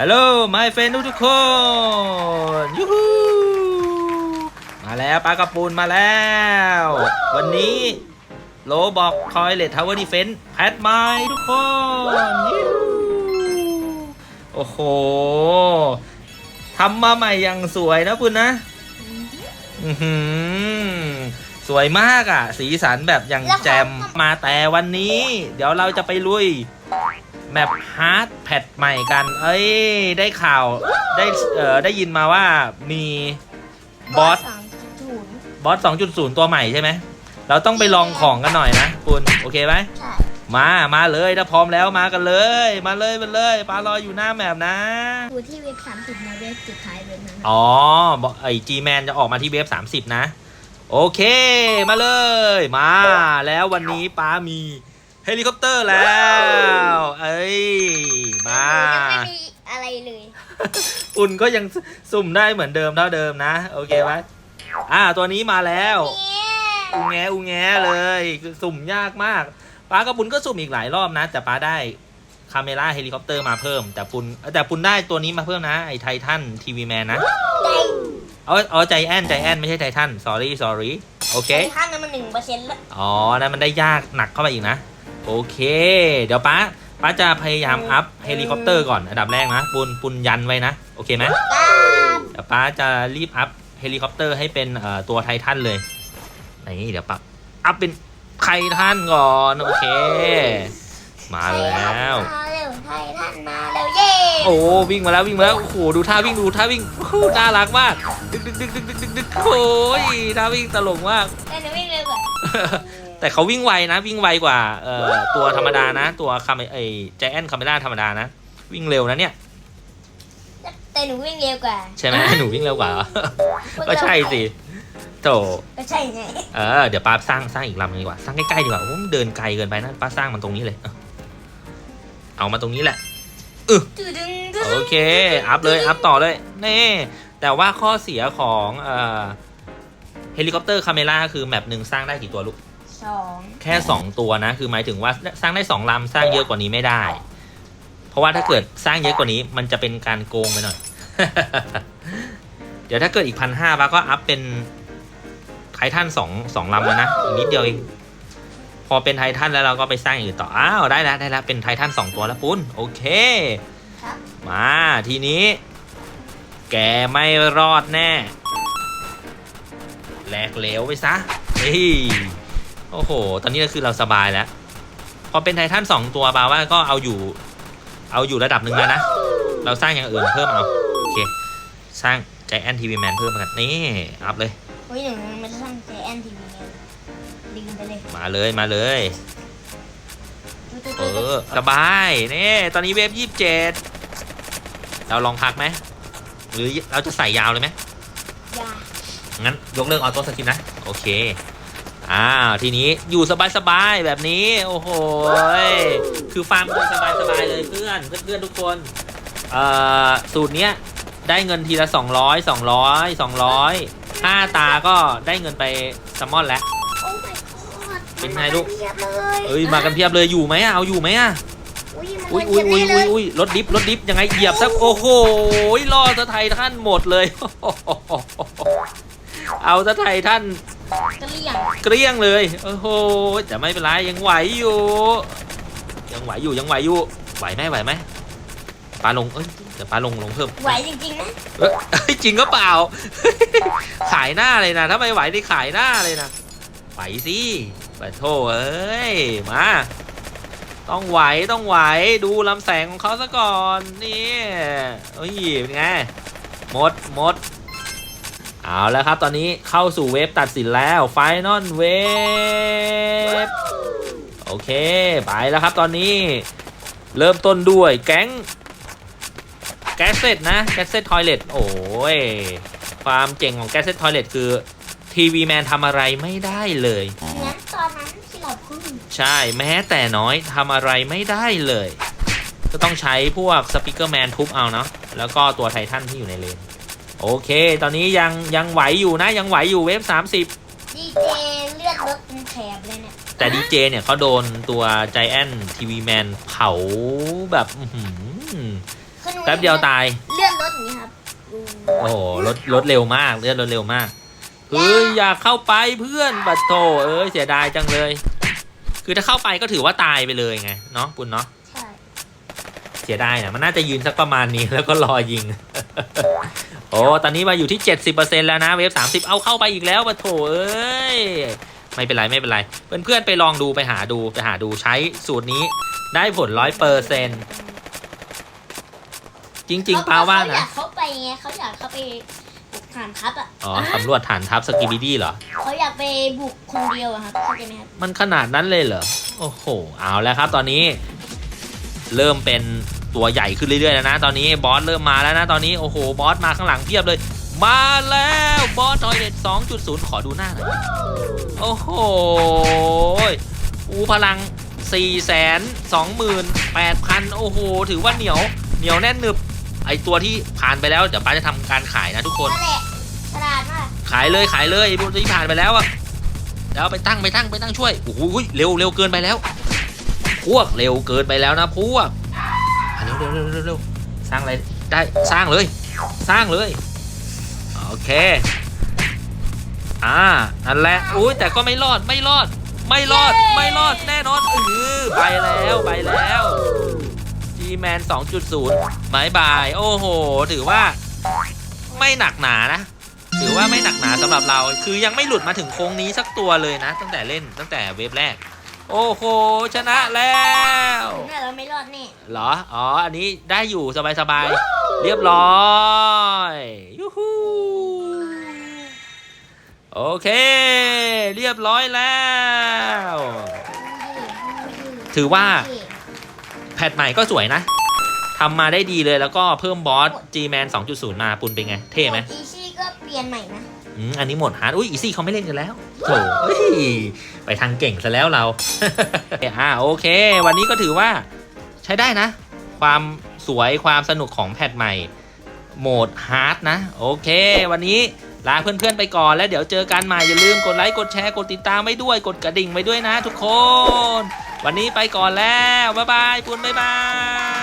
ฮัลโหล my friend ทุกๆคน ยูฮู มาแล้วปลากระปูนมาแล้ว วันนี้โลบอกทอยเลททาวเวอร์ดีเฟนแพทไม้ทุกคนยูฮูโอ้โหทำมาใหม่อย่างสวยนะคุณนะ อือหือสวยมากอะ สีสันแบบอย่างแจมมาแต่วันนี้ เดี๋ยวเราจะไปลุย แมปฮาร์ดแพดใหม่กัน เอ้ย ได้ข่าวได้เอ่อได้ยินมาว่ามีบอสสามศูนย์บอส 2.0 ตัวใหม่ใช่ไหม เราต้องไปลองของกันหน่อยนะคุณ โอเคไหม ใช่มา มาเลยถ้าพร้อมแล้วมากันเลย มาเลยมาเลยปลารออยู่หน้าแมปนะ ดูที่เว็บสามสิบมาเว็บสุดท้ายเว็บนั้นอ๋อบอกไอจีแมนจะออกมาที่เว็บ 30 นะ โอเค มาเลย มา แล้ววันนี้ป้ามี เฮลิคอปเตอร์แล้ว เอ้ย มา ยังไม่มีอะไรเลยอุ่นก็ยังสุ่มได้เหมือนเดิมเท่าเดิมนะ โอเคไหมอ่า ตัวนี้มาแล้ว อูแงอูแงเลยคือสุ่มยากมากป้ากับปุนก็สุ่มอีกหลายรอบนะ แต่ป้าได้คาเมล่าเฮลิคอปเตอร์มาเพิ่ม แต่ปุนแต่ปุนได้ตัวนี้มาเพิ่มนะ ไอไททันทีวีแมนนะใจเอาเอาใจแอนใจแอนไม่ใช่ไททัน sorry sorry โอเคไอ้ท่านนั้นมันหนึ่งเปอร์เซ็นต์ละ อ๋อนั่นมันได้ยากหนักเข้าไปอีกนะ โอเค เดี๋ยวป้าป้าจะพยายามอัพเฮลิคอปเตอร์ก่อนอันดับแรกนะปุนปุนยันไว้นะ โอเคไหมกราบเดี๋ยวป้าจะรีบอัพเฮลิคอปเตอร์ให้เป็นเอ่อตัวไททันเลยนี่เดี๋ยวป้าอัพเป็นไททันก่อนโอเค มาแล้วมาเร็วไทยท่านมาเร็วเย้โอ้วิ่งมาแล้ววิ่งมาแล้วโอ้โหดูท่าวิ่งดูท่าวิ่งโอ้โหน่ารักมากดึกดึกดึกดึกดึกดึกดึกโอ้ยท่าวิ่งตลกมากแต่หนูวิ่งเร็วกว่า แต่เขาวิ่งไวนะ วิ่งไวกว่าเอ่อตัวธรรมดานะ ตัวคาเมไอแจแอนคาเมล่าธรรมดานะ วิ่งเร็วนะเนี่ย แต่หนูวิ่งเร็วกว่าใช่ไหมหนูวิ่งเร็วกว่าเหรอ ก็ใช่สิโถก็ใช่ไงเออเดี๋ยวป้าสร้างสร้างอีกลำหนึงดีกว่า สร้างใกล้ๆดีกว่าโอ้มันเดินไกลเกินไปนะป้าสร้างมันตรงนี้เลย เอาเอามาตรงนี้แหละ ตึงตึงตึงโอเค อัพเลย อัพต่อเลย นี่ แต่ว่าข้อเสียของเอ่อเฮลิคอปเตอร์คาเมล่าคือแมปหนึ่งสร้างได้กี่ตัวลูก สองแค่ 2 ตัวนะ คือหมายถึงว่าสร้างได้2ลำสร้างเยอะกว่านี้ไม่ได้ เพราะว่าถ้าเกิดสร้างเยอะกว่านี้มันจะเป็นการโกงไปหน่อย เดี๋ยวถ้าเกิดอีกพันห้าป้าก็อัพเป็นไททันสองสองลำแล้วนะอีกนิดเดียวเองพอเป็นไททันแล้วเราก็ไปสร้างอย่างอื่นต่ออ้าวได้แล้วได้แล้วเป็นไททันสองตัวแล้วปุ้นโอเค ครับมาทีนี้ แกไม่รอดแน่แหลกเหลวไปซะเฮ้ย โอ้โห ตอนนี้ก็คือเราสบายแล้ว พอเป็นไททันสองตัวปาว่าก็เอาอยู่ เอาอยู่ระดับหนึ่งแล้วนะ เราสร้างอย่างอื่นเพิ่มเอาโอเค สร้างใจแอนทีวีแมนเพิ่มมากันนี่อัพเลยโอ้ยหนูมันจะสร้างใจแอนทีวีไงลืมไปเลยมาเลยมาเลยดูตัวเอตัวอสบายนี่ตอนนี้เวฟยี่สิบเจ็ดเราลองพักไหม หรือเราจะใส่ยาวเลยไหมยางั้นยกเลิกออโต้สกิปนะ โอเค อ้าวทีนี้อยู่สบายๆแบบนี้ โอ้โหยคือฟาร์มคนสบายๆเลยเพื่อนเพื่อนๆทุกคนเอ่อสูตรเนี้ยได้เงินทีละ 200 200 200 5 ตาก็ได้เงินไปซัมมอนแล้ว โอ้ my god เป็นไงลูกเพียบเลยเอ้ยมากันเพียบเลยอยู่ไหมอะเอาอยู่ไหมอะอุ้ยมันอุ้ยมาอุ้ยเพีอุ้ยยบอุ้ยเลยอุ้ยรถดิฟรถดิฟยังไงเหยียบสักโอ้โหล่อสะไทยท่านหมดเลย เอาสะไทยท่าน กระเลี่ยงเกลี้ยงเลยโอ้โหแต่ไม่เป็นไรยังไหวอยู่ ยังไหวอยู่ยังไหวอยู่ไหวไหมไหวไหมปลาลงเอ้ยเดี๋ยวปลาลงลงเพิ่มไหวจริงๆนะเอ้ยเอ้ยจริงก็เปล่า ขายหน้าเลยนะถ้าไม่ไหวได้ขายหน้าเลยนะไหวสิไปโทษเอ้ยมา ต้องไหวต้องไหวดูลำแสงของเขาซะก่อนนี่เอ้ยเป็นไงหมดหมด เอาแล้วครับ ตอนนี้เข้าสู่เวฟตัดสินแล้วไฟนอลเวฟโอเค ไปแล้วครับตอนนี้ เริ่มต้นด้วยแก๊งแก๊สเซตนะแก๊สเซตทอยเลตโอ้ยความเจ๋งของแก๊สเซตทอยเลตคือทีวีแมนทำอะไรไม่ได้เลยงั้นตอนนั้นที่เราพึ่งใช่แม้แต่น้อยทำอะไรไม่ได้เลย ก็ต้องใช้พวกสปิเกอร์แมนทุบเอาเนาะแล้วก็ตัวไททันที่อยู่ในเลน โอเค ตอนนี้ยังยังไหวอยู่นะ ยังไหวอยู่เวฟ30ดีเจเลือดรถเป็นแถบเลยเนี่ยแต่ดีเจเนี่ยเขาโดนตัว Giant TV Man เผาแบบอื้อหือขึ้นแป๊บเดียวตาย เลื่อนรถอย่างนี้ครับดูโอ้โหรถรถเร็วมากเลื่อนรถเร็วมากเฮ้ยอยากเข้าไปเพื่อนบัตโตเอ้ยเสียดายจังเลย คือถ้าเข้าไปก็ถือว่าตายไปเลยไงเนาะปุณเนาะใช่ เสียดายนะมันน่าจะยืนสักประมาณนี้แล้วก็รอยิง โอ้ตอนนี้มาอยู่ที่ 70%แล้วนะเวฟ30 เอาเข้าไปอีกแล้วบัตโตเอ้ยไม่เป็นไรไม่เป็นไร เพื่อนๆไปลองดูไปหาดูไปหาดูใช้สูตรนี้ได้ผลร้อยเปอร์เซ็นจริงๆปาว่าเขาอนะยากเข้าไปไงเขาอยากเข้าไปบุกฐานทัพอะอ๋อสำรวจฐานทัพสกิบิดี้เหรอเขาอยากไปบุกคนเดียวอะครับเข้าใจไหมครับมันขนาดนั้นเลยเหรอโอ้โหเอาแล้วครับ ตอนนี้ เริ่มเป็นตัวใหญ่ขึ้นเรื่อยๆแล้วนะ ตอนนี้บอสเริ่มมาแล้วนะตอนนี้โอ้โหบอสมาข้างหลังเพียบเลย มาแล้วบอสทอยเด็ด2.0 ขอดูหน้าหน่อยโอ้โหอูพลัง 4 2 8 0 0 0 โอ้โห ถือว่าเหนียวเหนียวแน่นหนึบ ไอตัวที่ผ่านไปแล้ว เดี๋ยวป้าจะทำการขายนะทุกคนนั่นแหละฉลาดมากขายเลยขายเลยไอ้พวกที่ผ่านไปแล้วอะแล้วไปตั้งไปตั้งไปตั้งช่วยโอ้โหเร็วเร็วเกินไปแล้ว พวกเร็วเกินไปแล้วนะพวกอะเร็วเร็วเร็วเร็วเร็วสร้างอะไรได้สร้างเลย สร้างเลยโอเคอ่านั่นแหละอุ้ยแต่ก็ไม่รอดไม่รอด ไม่รอดไม่รอดแน่นอนเออไปแล้วไปแล้ว G-Man 2.0บายบาย โอ้โห ถือว่า ไม่หนักหนานะ ถือว่าไม่หนักหนาสำหรับเรา คือยังไม่หลุดมาถึงโค้งนี้สักตัวเลยนะ ตั้งแต่เล่นตั้งแต่เวฟแรก โอ้โห ชนะแล้วถึงแม้เราไม่รอดแน่เหรอ อ๋อ อันนี้ได้อยู่สบายๆ เรียบร้อยยูฮูโอเค เรียบร้อยแล้ว ถือว่า แพทใหม่ก็สวยนะทำมาได้ดีเลยแล้วก็เพิ่มบอส G-Man 2.0 มาปุนเป็นไง เท่ไหม อีซี่ก็เปลี่ยนใหม่นะ อืมอันนี้หมดฮาร์ดอุ้ยอีซี่เขาไม่เล่นกันแล้วโถเอ้ยไปทางเก่งซะแล้วเรา อ่าโอเค วันนี้ก็ถือว่าใช้ได้นะ ความสวยความสนุกของแพทใหม่ โหมดฮาร์ดนะ โอเค วันนี้ลาเพื่อนๆไปก่อนแล้วเดี๋ยวเจอกันใหม่ อย่าลืมกดไลค์กดแชร์กดติดตามไว้ด้วยกดกระดิ่งไว้ด้วยนะทุกคน วันนี้ไปก่อนแล้ว บ๊ายบายปุณบ๊ายบาย